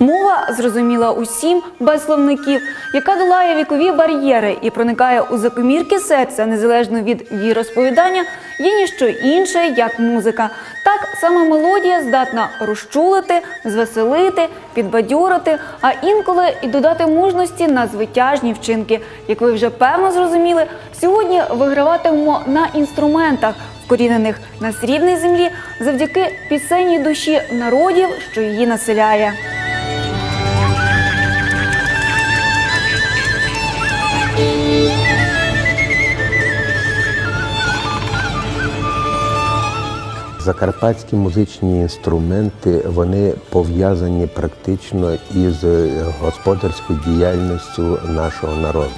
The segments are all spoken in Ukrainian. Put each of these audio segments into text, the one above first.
Мова зрозуміла усім без словників, яка долає вікові бар'єри і проникає у закомірки серця незалежно від віросповідання, є ніщо інше, як музика. Так саме мелодія здатна розчулити, звеселити, підбадьорити, а інколи і додати мужності на звитяжні вчинки. Як ви вже певно зрозуміли, сьогодні виграватимемо на інструментах, вкорінених на срібній землі, завдяки пісенній душі народів, що її населяє. Закарпатські музичні інструменти вони пов'язані практично із господарською діяльністю нашого народу.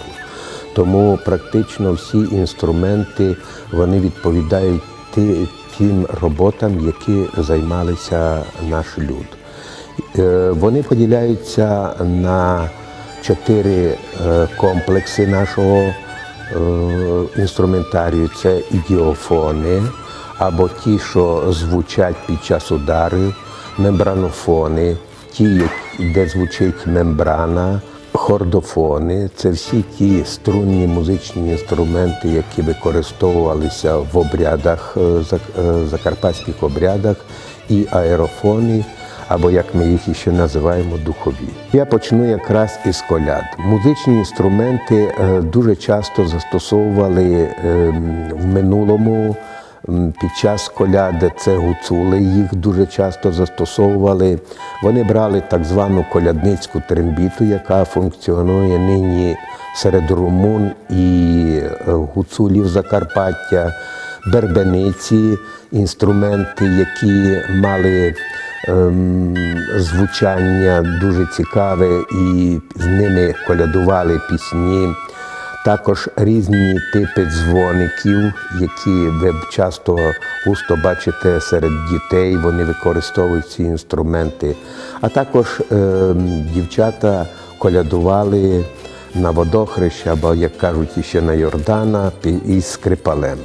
Тому практично всі інструменти вони відповідають тим роботам, які займалися наш люд. Е, Вони поділяються на чотири е, комплекси нашого е, інструментарію. Це ідіофони, або ті, що звучать під час ударів, мембранофони, ті, де звучить мембрана, хордофони це всі ті струнні музичні інструменти, які використовувалися в обрядах, е, е, закарпатських обрядах, і аерофони, або як ми їх ще називаємо духові. Я почну якраз із коляд. Музичні інструменти е, дуже часто застосовували ем, в минулому. Під час коляди це гуцули, їх дуже часто застосовували. Вони брали так звану колядницьку трембіту, яка функціонує нині серед румун і е, гуцулів Закарпаття, бербениці, інструменти, які мали ем, звучання дуже цікаве, і з ними колядували пісні. Також різні типи дзвоників, які ви часто густо бачите серед дітей, вони використовують ці інструменти. А також е, дівчата колядували на водохреща, або, як кажуть, ще на Йордана із скрипалем.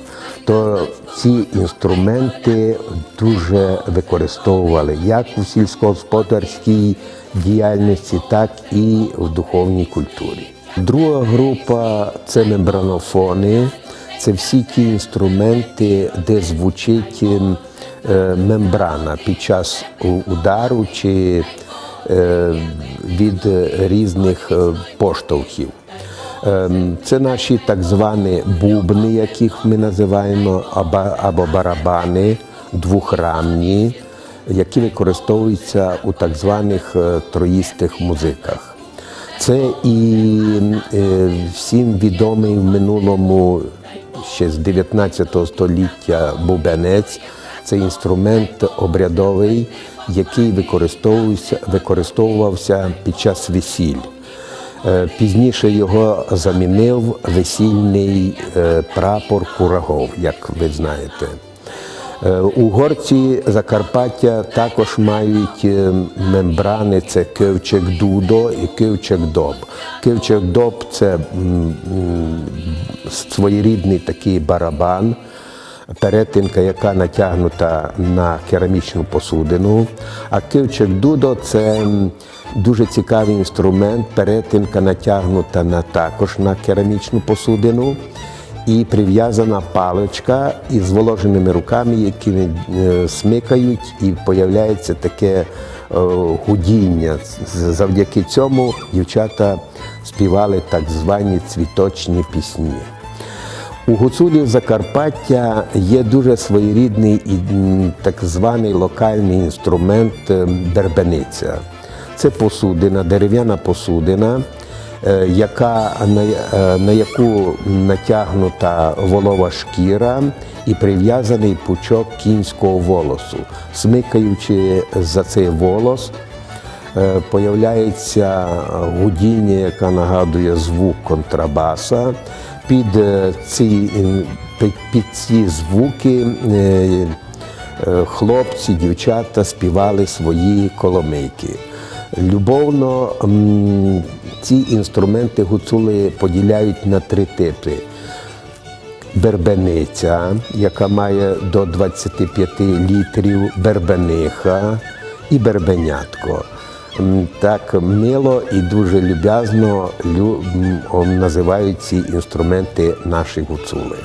То ці інструменти дуже використовували як у сільськогосподарській діяльності, так і в духовній культурі. Друга група це мембранофони. Це всі ті інструменти, де звучить е, мембрана під час удару чи е, від різних е, поштовхів. Ем, Це наші так звані бубни, яких ми називаємо, або- барабани двохрамні, які використовуються у так званих троїстих музиках. Це і е, всім відомий в минулому ще з 19 століття бубенець. Це інструмент обрядовий, який використовувався, використовувався під час весіль. Е, Пізніше його замінив весільний е, прапор курагов, як ви знаєте. Е, Угорці Закарпаття також мають е, мембрани, це кивчик дудо і кивчик доб. Кивчик доб це своєрідний такий барабан, перетинка, яка натягнута на керамічну посудину. А кивчик дудо це дуже цікавий інструмент, перетинка натягнута на також на керамічну посудину і прив'язана паличка із воложеними руками, які е, смикають, і появляється таке е, гудіння. Завдяки цьому дівчата співали так звані цвіточні пісні. У гуцулів Закарпаття є дуже своєрідний і так званий локальний інструмент е, бербениця. Це посудина, дерев'яна посудина, яка, на, е, на яку натягнута волова шкіра і прив'язаний пучок кінського волосу. Смикаючи за цей волос, е, появляється гудіння, яка нагадує звук контрабаса. Під е, ці, під, ці звуки е, е, хлопці, дівчата співали свої коломийки. Любовно ці інструменти гуцули поділяють на три типи бербениця, яка має до 25 літрів, бербениха і бербенятко. Так мило і дуже люб'язно називають ці інструменти наші гуцули.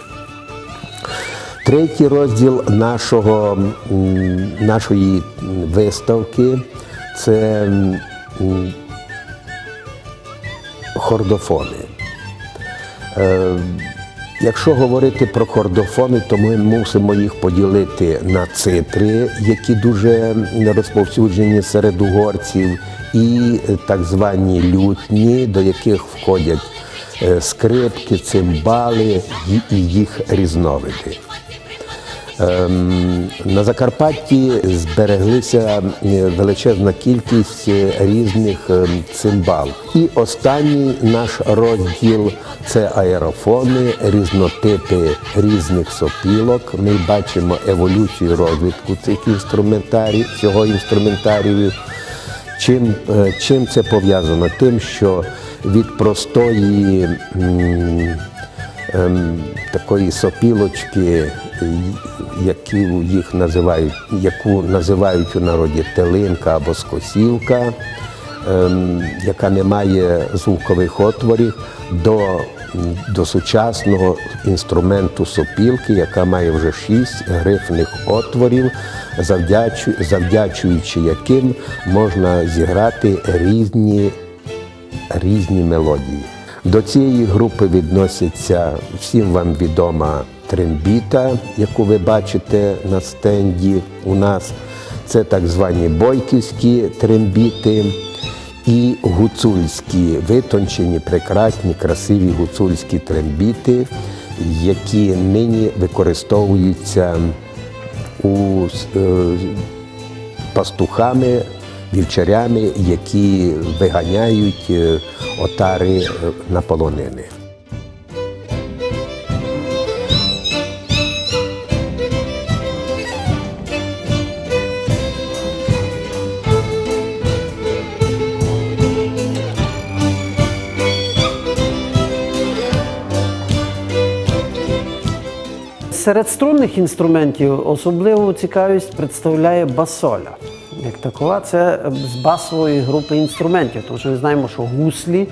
Третій розділ нашого, нашої виставки це хордофони. Е, Якщо говорити про хордофони, то ми мусимо їх поділити на цитри, які дуже розповсюджені серед угорців, і так звані лютні, до яких входять е, скрипки, цимбали і їх різновиди. Ем, На Закарпатті збереглися величезна кількість е, різних ем, цимбал. І останній наш розділ це аерофони, різнотипи різних сопілок. Ми бачимо еволюцію розвитку цих інструментарів, цього інструментарію. Чим, е, чим це пов'язано? Тим, що від простої такої сопілочки, яку їх називають, яку називають у народі телинка або скосівка, ем, яка не має звукових отворів, до, до сучасного інструменту сопілки, яка має вже шість грифних отворів, завдячу, завдячуючи яким можна зіграти різні різні мелодії. До цієї групи відноситься всім вам відома трембіта, яку ви бачите на стенді у нас. Це так звані бойківські трембіти і гуцульські, витончені, прекрасні, красиві гуцульські трембіти, які нині використовуються у е, пастухами, вівчарями, які виганяють е, отари е, на полонини. Серед струнних інструментів особливу цікавість представляє басоля. Як такова, це з басової групи інструментів, тому що ми знаємо, що гуслі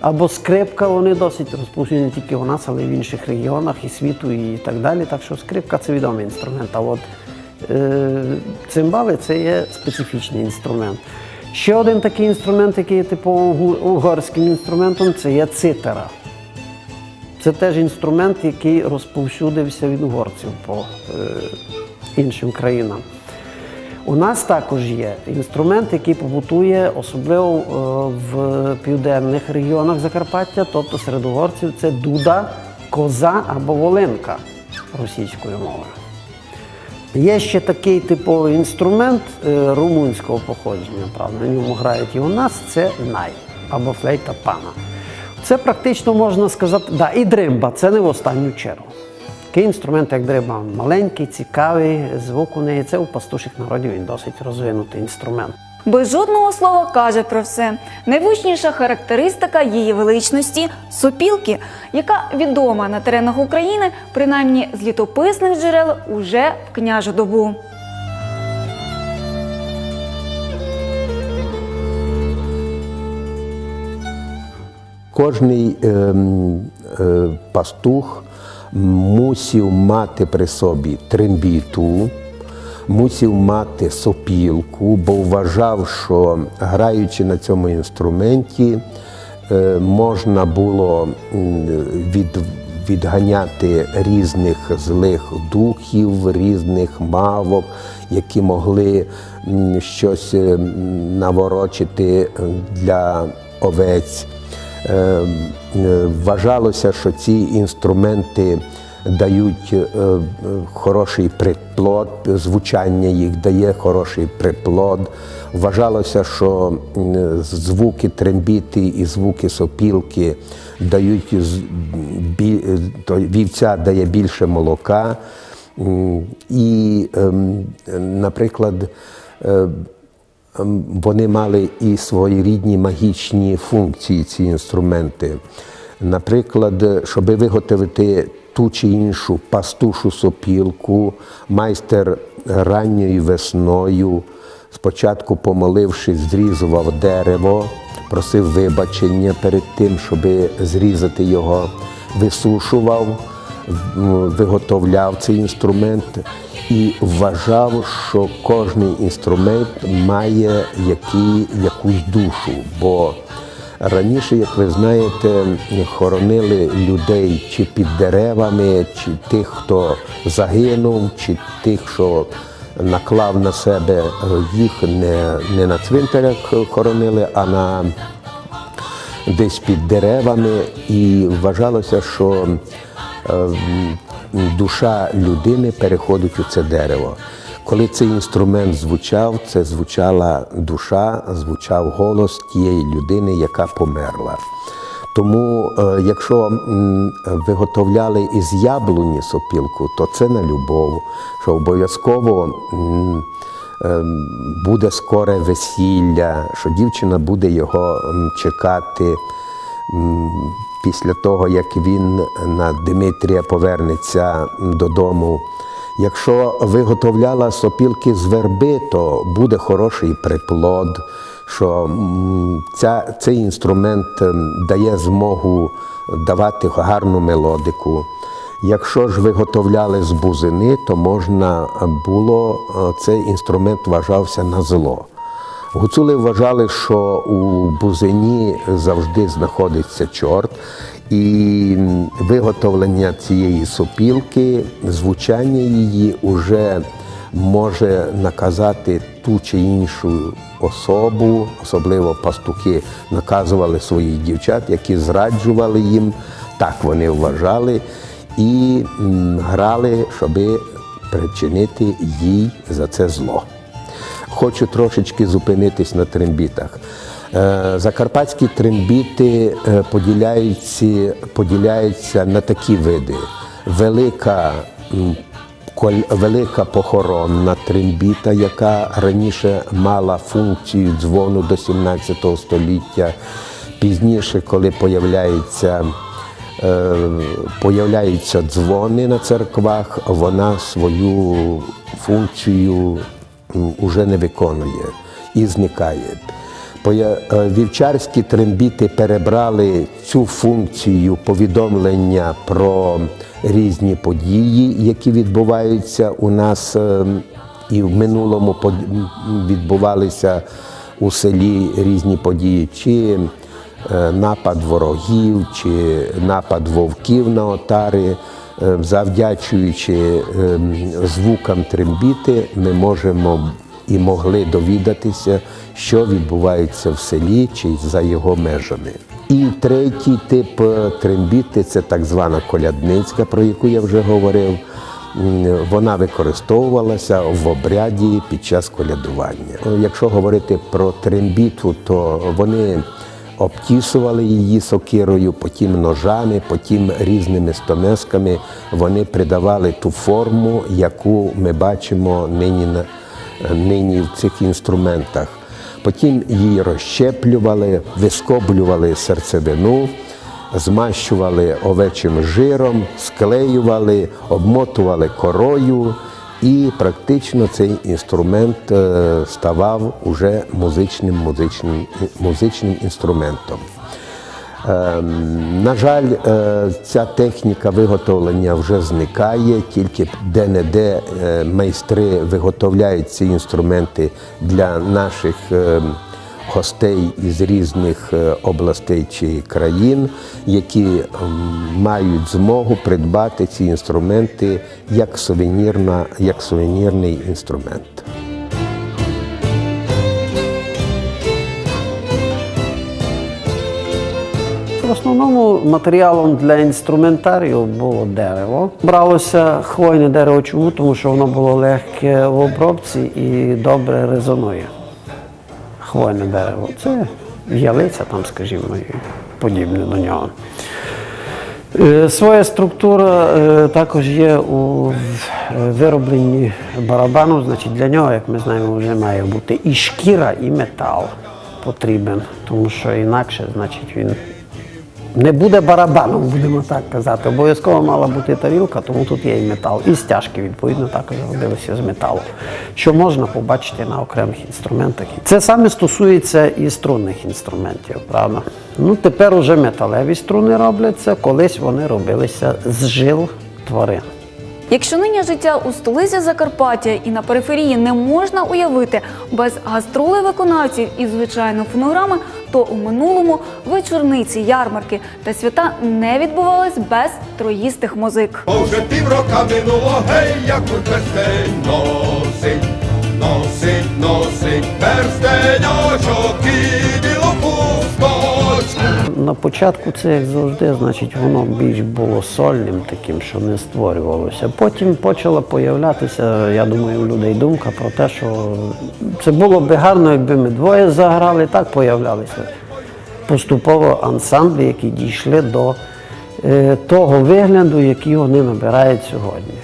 або скрипка вони досить розповсюджені тільки у нас, але й в інших регіонах і світу, і так далі. Так що скрипка це відомий інструмент. А от е, цимбали це є специфічний інструмент. Ще один такий інструмент, який є типово угорським інструментом, це є цитера. Це теж інструмент, який розповсюдився від угорців по е, іншим країнам. У нас також є інструмент, який побутує особливо е, в південних регіонах Закарпаття, тобто серед угорців це дуда, коза або волинка російською мовою. Є ще такий типовий інструмент е, румунського походження, правда, на ньому грають і у нас, це най або флейта пана. Це практично можна сказати, да, і дримба, це не в останню чергу. Такий інструмент, як дримба, маленький, цікавий, звук у неї, це у пастуших народів він досить розвинутий інструмент. Без жодного слова каже про все. Найвищніша характеристика її величності сопілки, яка відома на теренах України, принаймні з літописних джерел, уже в княжу добу. Кожний ем, е, пастух мусив мати при собі трембіту, мусив мати сопілку, бо вважав, що граючи на цьому інструменті, е, можна було від, відганяти різних злих духів, різних мавок, які могли щось е, наворочити е, для овець. Е, е, Вважалося, що ці інструменти дають е, е, хороший приплод, звучання їх дає хороший приплод. Вважалося, що звуки трембіти і звуки сопілки дають вівця дає більше молока. І, ем, наприклад, Ем, Вони мали і свої рідні магічні функції, ці інструменти. Наприклад, щоб виготовити ту чи іншу пастушу сопілку, майстер ранньою весною, спочатку помолившись, зрізував дерево, просив вибачення перед тим, щоб зрізати його, висушував, виготовляв цей інструмент і вважав, що кожен інструмент має які, якусь душу. Бо раніше, як ви знаєте, хоронили людей чи під деревами, чи тих, хто загинув, чи тих, що наклав на себе їх не, не на цвинтарях хоронили, а на десь під деревами, і вважалося, що душа людини переходить у це дерево. Коли цей інструмент звучав, це звучала душа, звучав голос тієї людини, яка померла. Тому, е, якщо виготовляли із яблуні сопілку, то це на любов, що обов'язково ем, буде скоре весілля, що дівчина буде його чекати після того, як він на Димитрія повернеться додому. Якщо виготовляла сопілки з верби, то буде хороший приплод, що ця, цей інструмент ем, дає змогу давати гарну мелодику. Якщо ж виготовляли з бузини, то можна було е, цей інструмент вважався на зло. Гуцули вважали, що у бузині завжди знаходиться чорт, і виготовлення цієї сопілки, звучання її уже може наказати ту чи іншу особу, особливо пастухи наказували своїх дівчат, які зраджували їм, так вони вважали, і грали, щоби причинити їй за це зло. Хочу трошечки зупинитись на трембітах. Е, Закарпатські трембіти е, поділяються, поділяються на такі види: велика, велика похоронна трембіта, яка раніше мала функцію дзвону до 17 століття. Пізніше, коли появляється е, появляються дзвони на церквах, вона свою функцію м, уже не виконує і зникає. Е, Вівчарські трембіти перебрали цю функцію повідомлення про різні події, які відбуваються у нас е, і в минулому відбувалися у селі різні події. чи е, напад ворогів чи напад вовків на отари, завдячуючи е, звукам трембіти, ми можемо і могли довідатися, що відбувається в селі чи за його межами. І третій тип е, трембіти це так звана колядницька, про яку я вже говорив. Вона використовувалася в обряді під час колядування. Е, Якщо говорити про трембіту, то вони обтісували її сокирою, потім ножами, потім різними стомесками вони придавали ту форму, яку ми бачимо нині, нині в цих інструментах. Потім її розщеплювали, вискоблювали серцевину, змащували овечим жиром, склеювали, обмотували корою, і практично цей інструмент е, ставав уже музичним, музичним, музичним інструментом. Ем, На жаль, е, ця техніка виготовлення вже зникає, тільки де-не-де е, майстри виготовляють ці інструменти для наших е, гостей із різних е, областей чи країн, які мають змогу придбати ці інструменти як, сувенірна, як сувенірний інструмент. В основному матеріалом для інструментарію було дерево. Бралося хвойне дерево. Чому? Тому що воно було легке в обробці і добре резонує. Хвойне дерево. Це ялиця, там, скажімо, подібне до нього. Е, Своя структура е, також є у виробленні барабану. Значить, для нього, як ми знаємо, вже має бути і шкіра, і метал потрібен, тому що інакше, значить, він не буде барабаном, будемо так казати. Обов'язково мала бути тарілка, тому тут є і метал. І стяжки, відповідно, також робилися з металу, що можна побачити на окремих інструментах. Це саме стосується і струнних інструментів, правда? Ну, тепер уже металеві струни робляться, колись вони робилися з жил тварин. Якщо нині життя у столиці Закарпаття і на периферії не можна уявити без гастролей виконавців і звичайно фонограми, то у минулому вечорниці, ярмарки та свята не відбувались без троїстих музик. Бо вже минуло, гей, як перстень носить, носить, носить перстенячок і білу хусточку. На початку це, як завжди, значить, воно більш було сольним таким, що не створювалося. Потім почала появлятися, я думаю, у людей думка про те, що це було би гарно, якби ми двоє заграли, так появлялися поступово ансамблі, які дійшли до е, того вигляду, який вони набирають сьогодні.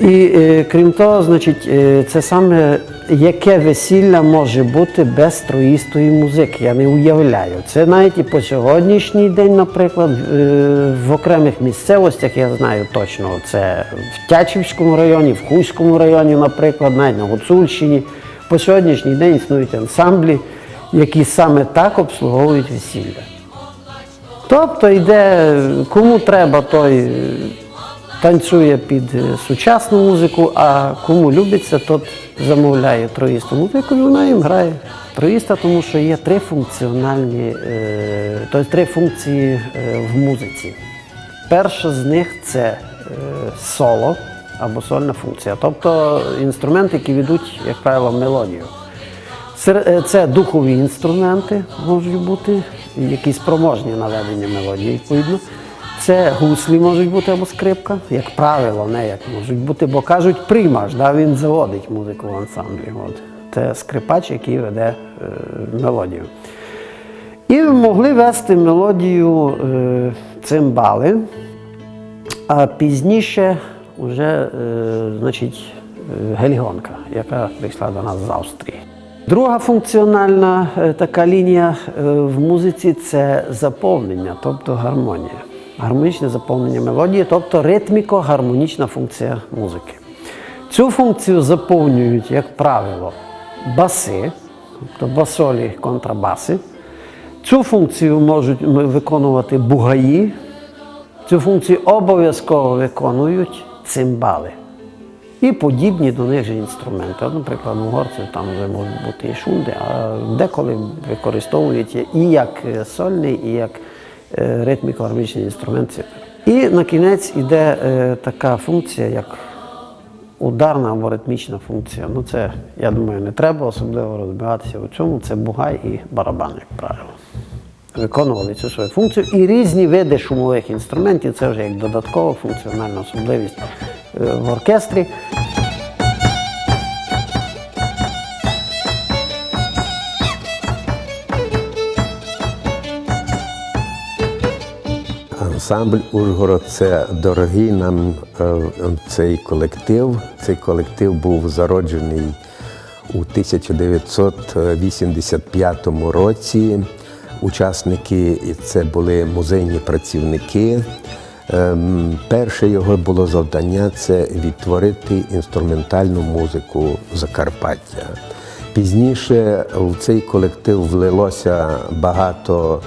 І е, крім того, значить, е, це саме яке весілля може бути без троїстої музики. Я не уявляю. Це навіть і по сьогоднішній день, наприклад, е, в окремих місцевостях я знаю точно. Це в Тячівському районі, в Хуському районі, наприклад, навіть на Гуцульщині. По сьогоднішній день існують ансамблі, які саме так обслуговують весілля. Тобто йде, кому треба, той танцює під е, сучасну музику, а кому любиться, тот замовляє троїсту музику, і вона їм грає. Троїста, тому що є три функціональні, тобто три функції е, в музиці. Перша з них це соло або сольна функція, тобто інструменти, які ведуть, як правило, мелодію. Це духові інструменти можуть бути, які спроможні на ведення мелодії, відповідно. Це гуслі можуть бути або скрипка, як правило, не як можуть бути, бо кажуть, приймаш, да, він заводить музику в ансамблі. От. Це скрипач, який веде е, мелодію. І могли вести мелодію е, цимбали, а пізніше вже, е, значить, е, гельгонка, яка прийшла до нас з Австрії. Друга функціональна е, така лінія е, в музиці це заповнення, тобто гармонія. Гармонічне заповнення мелодії, тобто ритміко-гармонічна функція музики. Цю функцію заповнюють, як правило, баси, тобто басолі, контрабаси. Цю функцію можуть виконувати бугаї, Цю функцію обов'язково виконують цимбали. І подібні до них же інструменти. Наприклад, у угорців там вже можуть бути і шунди, а деколи використовують і як е, сольний, і як е, ритміко-гармонічний інструмент. І на кінець іде е, така функція, як ударна або ритмічна функція. Ну це, я думаю, не треба особливо розбиратися у цьому. Це бугай і барабан, як правило виконували цю свою функцію. І різні види шумових інструментів це вже як додаткова функціональна особливість е, в оркестрі. Ансамбль Ужгород це дорогий нам е, цей колектив. Цей колектив був зароджений у 1985 році. Учасники це були музейні працівники. Ем, Перше його було завдання це відтворити інструментальну музику Закарпаття. Пізніше в цей колектив влилося багато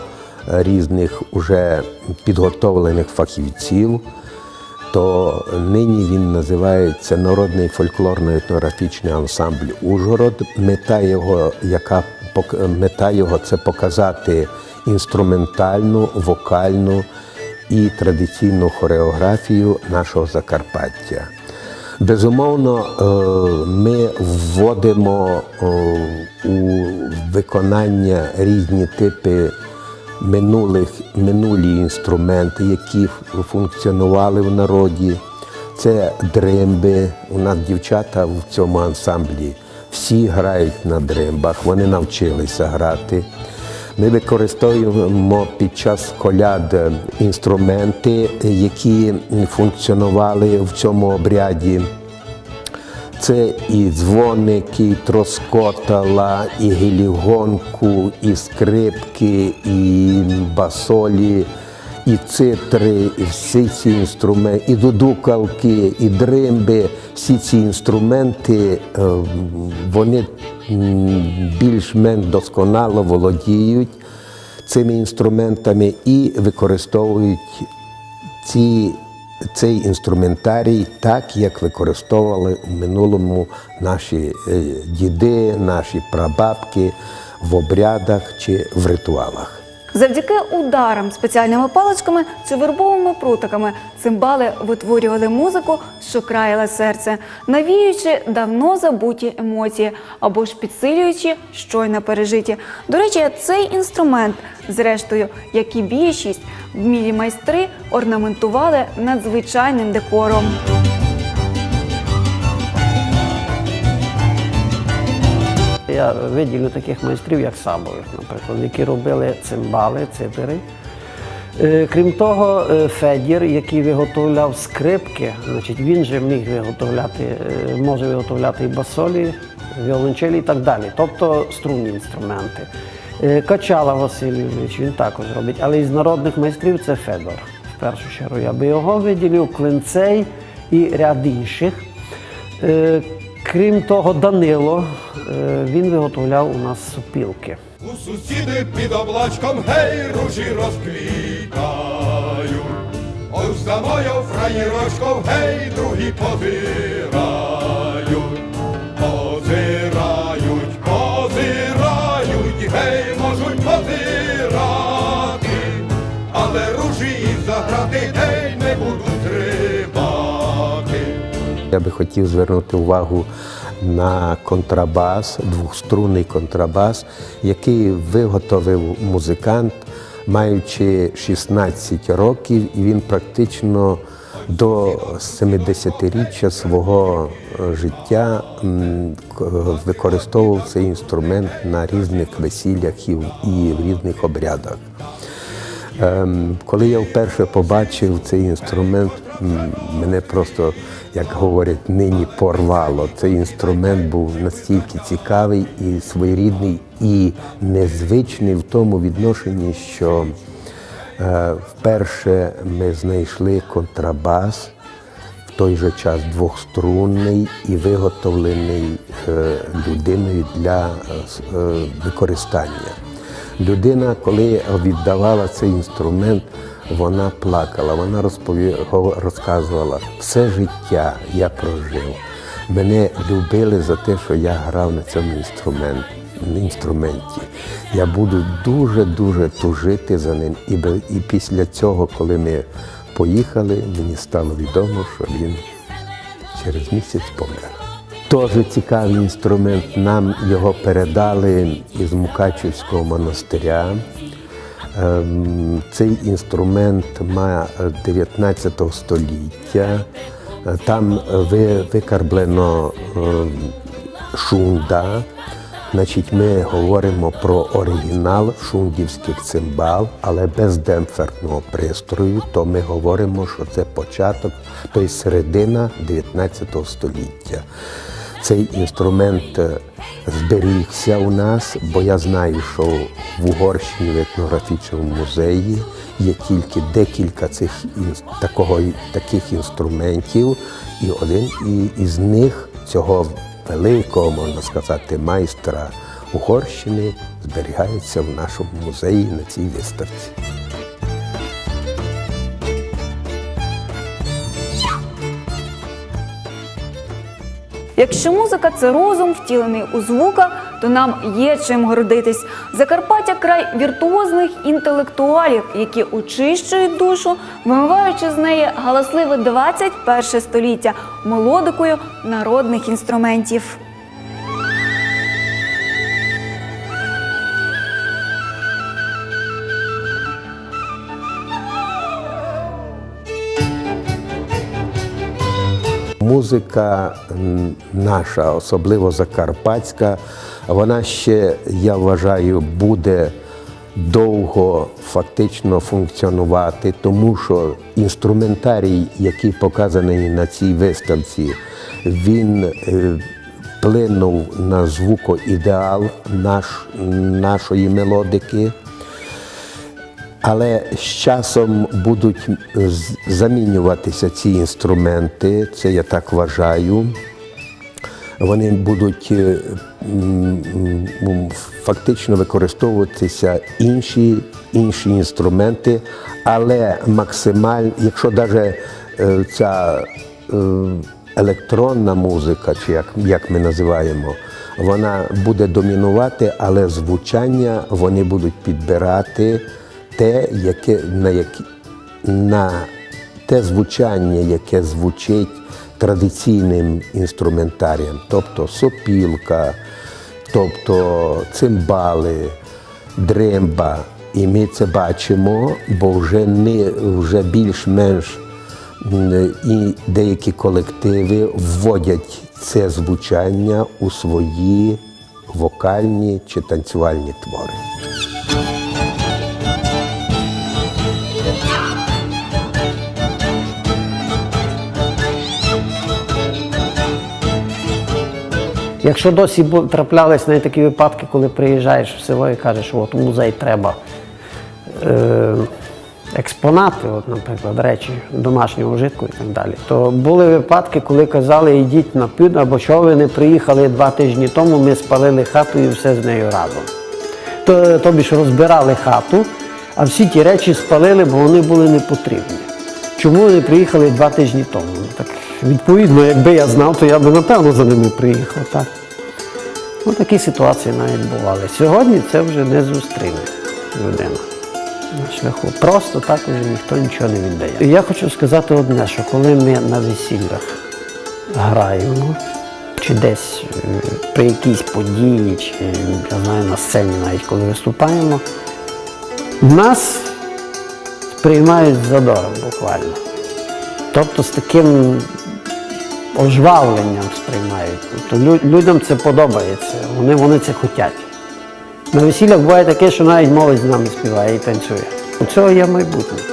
різних уже підготовлених фахівців, то нині він називається Народний фольклорно-етнографічний ансамбль Ужгород. Мета його, яка мета його це показати інструментальну, вокальну і традиційну хореографію нашого Закарпаття. Безумовно, е, ми вводимо е, у виконання різні типи минулих, минулі інструменти, які функціонували в народі. Це дримби. У нас дівчата в цьому ансамблі всі грають на дримбах, вони навчилися грати. Ми використовуємо під час коляд інструменти, які функціонували в цьому обряді. Це і дзвоники, і троскотала, і гелігонку, і скрипки, і басолі, і цитри, і всі ці інструменти, і дудукалки, і дримби. Всі ці інструменти е, вони більш-менш досконало володіють цими інструментами і використовують ці, цей інструментарій так, як використовували в минулому наші е, діди, наші прабабки в обрядах чи в ритуалах. Завдяки ударам спеціальними паличками чи вербовими прутиками цимбали витворювали музику, що краяла серце, навіюючи давно забуті емоції або ж підсилюючи щойно пережиті. До речі, цей інструмент, зрештою, як і більшість, вмілі майстри орнаментували надзвичайним декором. Я виділю таких майстрів, як Сабових, наприклад, які робили цимбали, цитери. Е, Крім того, е, Федір, який виготовляв скрипки, значить, він же міг виготовляти, е, може виготовляти і басолі, віолончелі і так далі, тобто струнні інструменти. Качала Васильович, він також робить, але із народних майстрів це Федор. В першу чергу я би його виділив, Клинцей і ряд інших. Крім того, Данило, е, він виготовляв у нас супілки. У сусіди під облачком гей ружі розквітають. Ось за мною фраєрочком гей другі позирають. Я би хотів звернути увагу на контрабас, двохструнний контрабас, який виготовив музикант, маючи 16 років, і він практично до 70-річчя свого е, життя використовував цей інструмент на різних весіллях і в- різних обрядах. Ем, Коли я вперше побачив цей інструмент, мене просто, як говорять, нині порвало. Цей інструмент був настільки цікавий і своєрідний, і незвичний в тому відношенні, що е, вперше ми знайшли контрабас, в той же час двохструнний і виготовлений е, людиною для е, використання. Людина, коли віддавала цей інструмент, вона плакала, вона розпові... розказувала, все життя я прожив. Мене любили за те, що я грав на цьому інструмент, інструменті. Я буду дуже-дуже тужити за ним. І, і після цього, коли ми поїхали, мені стало відомо, що він через місяць помер. Теж цікавий інструмент. Нам його передали із Мукачівського монастиря. Ем, Цей інструмент має 19 століття. Е, Там викарблено ем, шунда. Значить, ми говоримо про оригінал шундівських цимбал, але без демпферного пристрою, то ми говоримо, що це початок, тобто середина 19 століття. Цей інструмент е, зберігся у нас, бо я знаю, що в Угорщині в етнографічному музеї є тільки декілька цих такого, таких інструментів, і один із них цього великого, можна сказати, майстра Угорщини зберігається в нашому музеї на цій виставці. Якщо музика це розум, втілений у звуках, то нам є чим гордитись. Закарпаття край віртуозних інтелектуалів, які очищують душу, вимиваючи з неї галасливе 21 століття мелодикою народних інструментів. Музика наша, особливо закарпатська, вона ще, я вважаю, буде довго фактично функціонувати, тому що інструментарій, який показаний на цій виставці, він е, вплинув на звукоідеал наш, нашої мелодики. Але з часом будуть замінюватися ці інструменти, це я так вважаю. Вони будуть е, фактично використовуватися інші, інші інструменти, але максимально, якщо навіть ця е, електронна музика, чи як, як ми називаємо, вона буде домінувати, але звучання вони будуть підбирати те, яке, на, які, на те звучання, яке звучить традиційним інструментарієм, тобто сопілка, тобто цимбали, дремба. І ми це бачимо, бо вже не вже більш-менш і деякі колективи вводять це звучання у свої вокальні чи танцювальні твори. Якщо досі траплялись навіть такі випадки, коли приїжджаєш в село і кажеш, от в музей треба е, експонати, от, наприклад, речі домашнього вжитку і так далі, то були випадки, коли казали, йдіть на під, або що ви не приїхали два тижні тому, ми спалили хату і все з нею разом. То, тобі ж розбирали хату, а всі ті речі спалили, бо вони були не потрібні. Чому вони приїхали два тижні тому? Відповідно, якби я знав, то я би напевно за ними приїхав. Так? Ну, такі ситуації навіть бували. Сьогодні це вже не зустріне людина на шляху. Просто так вже ніхто нічого не віддає. І я хочу сказати одне, що коли ми на весіллях граємо, чи десь е, при якійсь події, чи я знаю, на сцені навіть коли виступаємо, нас сприймають з задором буквально. Тобто з таким ожвавленням сприймають. Тобто людям це подобається, вони, вони це хочуть. На весіллях буває таке, що навіть молодь з нами співає і танцює. У цього є майбутнє.